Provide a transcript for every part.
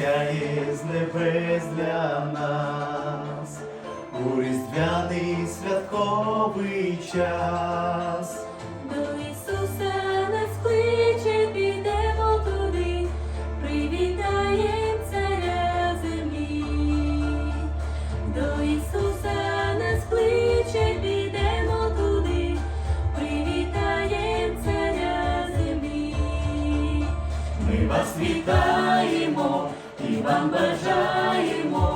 сяє з небес для нас у різдвяний святковий час. До Ісуса нас кличе, підемо туди, привітаєм царя землі. До Ісуса нас кличе, підемо туди, привітаєм царя землі. Ми вас вітаємо вам бажаємо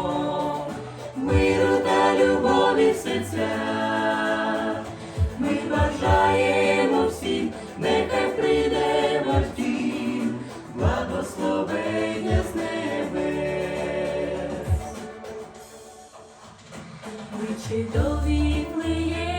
миру та любові в серцях. Ми бажаємо всім, нехай прийде ваш дім, благословення з небес. Ми чудові плиємо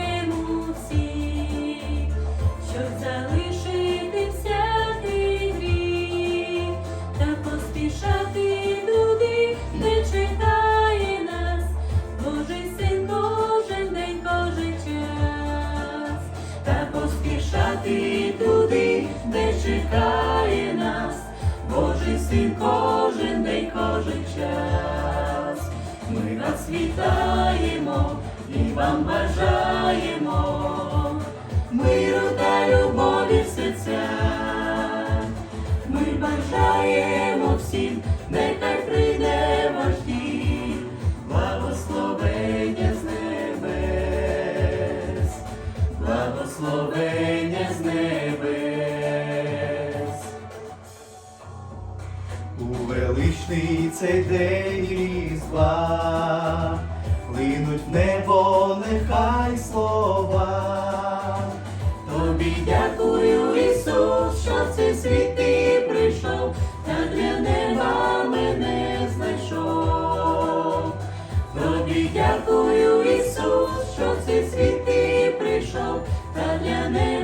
Божий кожен день, кожен час. Ми вас вітаємо і вам бажаємо миру та любові в серцях. Ми бажаємо всім, нехай прийде ваш дім, благословення з небес, благословення У величний цей день різдва Линуть в небо нехай слова. Тобі дякую, Ісус, що в цей світ ти прийшов, та для неба мене знайшов. Тобі дякую, Ісус, що в цей світ ти прийшов, та для неба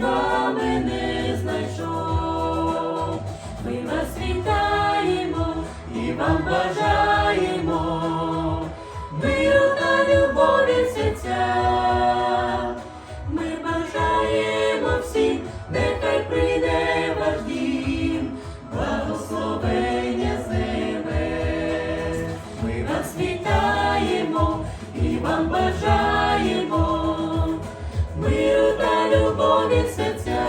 любові